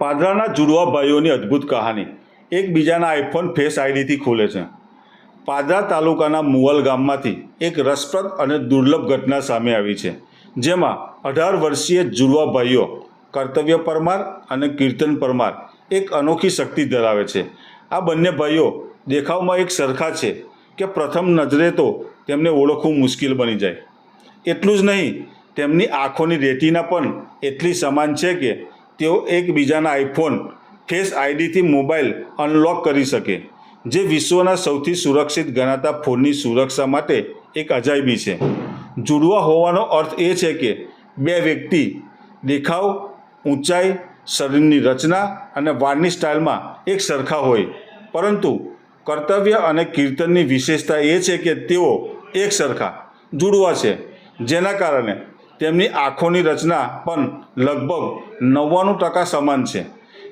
પાદરાના જુડવા ભાઈઓની અદ્ભુત કહાની. એકબીજાના આઈફોન ફેસ આઈડીથી ખુલે છે. પાદરા તાલુકાના મુવલ ગામમાંથી એક રસપ્રદ અને દુર્લભ ઘટના સામે આવી છે, જેમાં અઢાર વર્ષીય જુડવા ભાઈઓ, કર્તવ્ય પરમાર અને કીર્તન પરમાર, એક અનોખી શક્તિ ધરાવે છે. આ બંને ભાઈઓ દેખાવમાં એક સરખા છે કે પ્રથમ નજરે તો તેમને ઓળખવું મુશ્કેલ બની જાય. એટલું જ નહીં, તેમની આંખોની રેટીના પણ એટલી સમાન છે કે તેઓ એકબીજાના આઈફોન, ફેસ આઈડીથી મોબાઈલ અનલોક કરી શકે, જે વિશ્વના સૌથી સુરક્ષિત ગણાતા ફોનની સુરક્ષા માટે એક અજાયબી છે. જુડવા હોવાનો અર્થ એ છે કે બે વ્યક્તિ, દેખાવ, ઊંચાઈ, શરીરની રચના અને વાળની સ્ટાઇલમાં એક સરખા હોય. પરંતુ કર્તવ્ય અને કીર્તનની વિશેષતા એ છે કે તેઓ એક સરખા, જુડવા છે. જેના કારણે તેમની આંખોની રચના પણ લગભગ નવ્વાણું ટકા સમાન છે.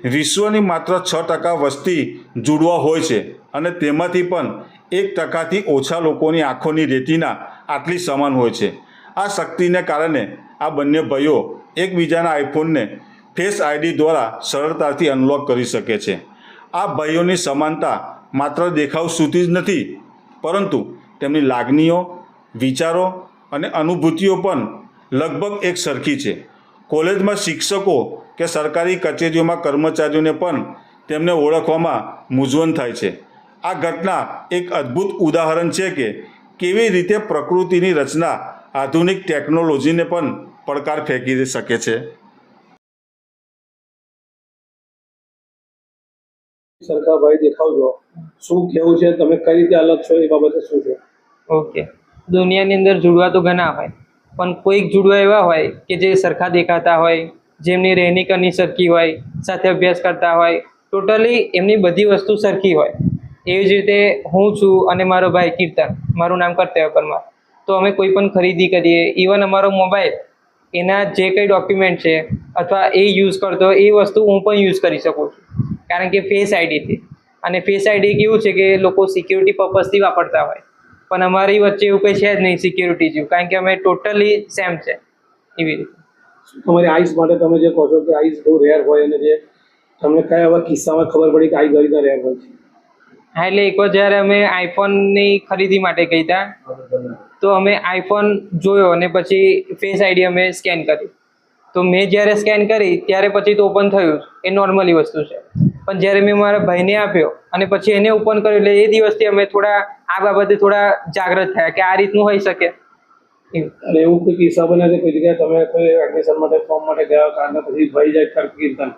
વિશ્વની માત્ર છ ટકા વસ્તી જુડવા હોય છે અને તેમાંથી પણ એક ટકાથી ઓછા લોકોની આંખોની રેતીના આટલી સમાન હોય છે. આ શક્તિને કારણે આ બંને ભાઈઓ એકબીજાના આઈફોનને ફેસ આઈડી દ્વારા સરળતાથી અનલોક કરી શકે છે. આ ભાઈઓની સમાનતા માત્ર દેખાવ સુધી જ નથી, પરંતુ તેમની લાગણીઓ, વિચારો અને અનુભૂતિઓ પણ લગભગ એક સરખી છે. કોલેજમાં શિક્ષકો કે સરકારી કચેરીઓમાં કર્મચારીઓને પણ તેમને ઓળખવામાં મૂંઝવણ થાય છે. આ ઘટના એક અદ્ભુત ઉદાહરણ છે કે કેવી રીતે પ્રકૃતિની રચના આધુનિક ટેકનોલોજીને પણ પડકાર ફેંકી શકે છે. સરખા ભાઈ દેખાવ શું કેવું છે? તમે કઈ રીતે અલગ છો? એ બાબતે શું છે? ઓકે. દુનિયાની અંદર જોડવા તો ઘણા હોય. પણ કોઈક જુડવા એવા હોય કે જે સરખા દેખાતા હોય જેમની રહેણી કરની સરખી હોય, સાથે અભ્યાસ કરતા હોય ટોટલી એમની બધી વસ્તુ સરખી હોય. એવી જ રીતે હું છું અને મારો ભાઈ કીર્તન, મારું નામ કર્તવ્ય પરમાર. તો અમે કોઈ પણ ખરીદી કરીએ ઇવન અમારો મોબાઈલ એના જે કંઈ ડોક્યુમેન્ટ છે, અથવા એ યુઝ કરતો એ વસ્તુ હું પણ યુઝ કરી શકું છું. કારણ કે ફેસ આઈડીથી અને ફેસ આઈડી કેવું છે કે લોકો સિક્યુરિટી પર્પઝથી વાપરતા હોય. પણ અમારી વચ્ચે એવું કંઈ છે જ નહીં સિક્યુરિટી જેવું કારણ કે અમે ટોટલી સેમ છે. એવી રીતે. તમારી આઈસ માટે તમે જે કહો છો કે આઈસ બહુ રેર હોય અને જે તમને કયા એવા કિસ્સામાં ખબર પડી કે આઈસ આવી રેર હોય છે? હા એટલે એકવાર જ્યારે અમે આઈફોનની ખરીદી માટે ગઈ હતા તો અમે આઈફોન જોયો અને પછી ફેસ આઈડી અમે સ્કેન કરી. તો મેં જ્યારે સ્કેન કરી ત્યારે પછી તો ઓપન થયું એ નોર્મલી વસ્તુ છે. પણ જ્યારે મેં મારા ભાઈને આપ્યો અને પછી એને ઓપન કર્યું એટલે એ દિવસથી અમે થોડા આ બાબતે થોડા જાગૃત થયા કે આ રીતનું હોઈ શકે. અને એવું કોઈ કિસ્સા બને છે કોઈ જગ્યાએ તમે કોઈ એડમિશન માટે ફોર્મ માટે ગયા કારણ પછી ભાઈ જાય કીર્તન.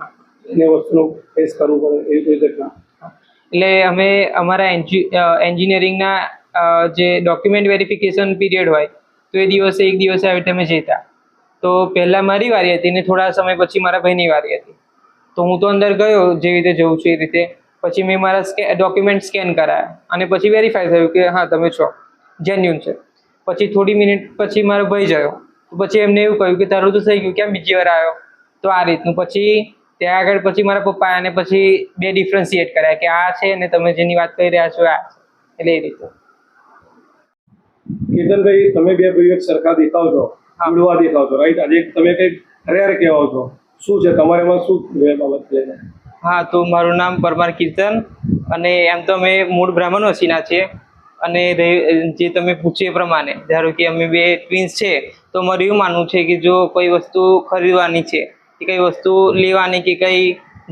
એને વસ્તુનું ફેસ કરવું પડે એવી કોઈ ઘટના? એટલે અમે અમારા એન્જિ એન્જિનિયરિંગના જે ડોક્યુમેન્ટ વેરિફિકેશન પીરિયડ હોય તો એ દિવસે એક દિવસે આવી રીતે અમે જતા તો પહેલાં મારી વારી હતી ને થોડા સમય પછી મારા ભાઈની વારી હતી. તો હું તો અંદર ગયો જેવી રીતે જવું છું એ રીતે. પછી મેં મારા સ્કે ડોક્યુમેન્ટ સ્કેન કરાયા. અને પછી વેરીફાઈ થયું કે હા તમે છો. જેન્યુન છે. પછી થોડી મિનિટ પછી મારો ભાઈ તો પછી એમને એવું કહ્યું કે તારું તો થઈ ગયું કેમ બીજી વાર આવ્યો? તો આ રીતનું. પછી ત્યાં આગળ પછી મારા પપ્પા અને પછી બે ડિફરન્સિએટ કર્યા કે આ છે ને તમે જેની વાત કરી રહ્યા છો આ એટલે એ રીતે. કીર્તનભાઈ તમે બે ભાઈઓ એક સરખા દેખાવ છો. જુડવા દેખાવ છો રાઈટ આજે તમે કંઈક રેર કહેવાઓ છો. શું છે? તમારે એમાં શું એ બાબત હા, તો મારું નામ પરમાર કીર્તન અને એમ તો અમે મૂળ બ્રાહ્મણ વસીના છીએ. અને જે તમે પૂછ્યું એ પ્રમાણે, ધારો કે અમે બે ટ્વિન્સ છે, તો મારું એવું માનવું છે કે જો કોઈ વસ્તુ ખરીદવાની છે, કે કઈ વસ્તુ લેવાની કે કઈ,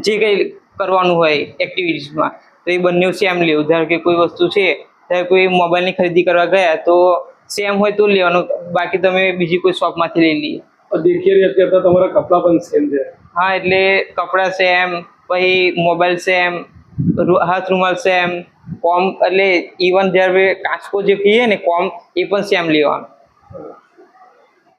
જે કંઈ કરવાનું હોય એક્ટિવિટીઝમાં તો એ બંને સેમ લેવું. ધારો કે કોઈ વસ્તુ છે, ધારો કોઈ મોબાઈલની ખરીદી કરવા ગયા, તો સેમ હોય તો લેવાનું. બાકી તમે બીજી કોઈ શોપમાંથી લઈ લઈએ. દેખીએ રહ્યા અત્યારે તમારા કપડાં પણ સેમ છે. હા, એટલે કપડાં સેમ પછી મોબાઈલ સેમ હાથ રૂમાલ સેમ કોમ, એટલે ઇવન જ્યારે કાચકો જે કહીએ ને કોમ, એ પણ સેમ લેવાનું.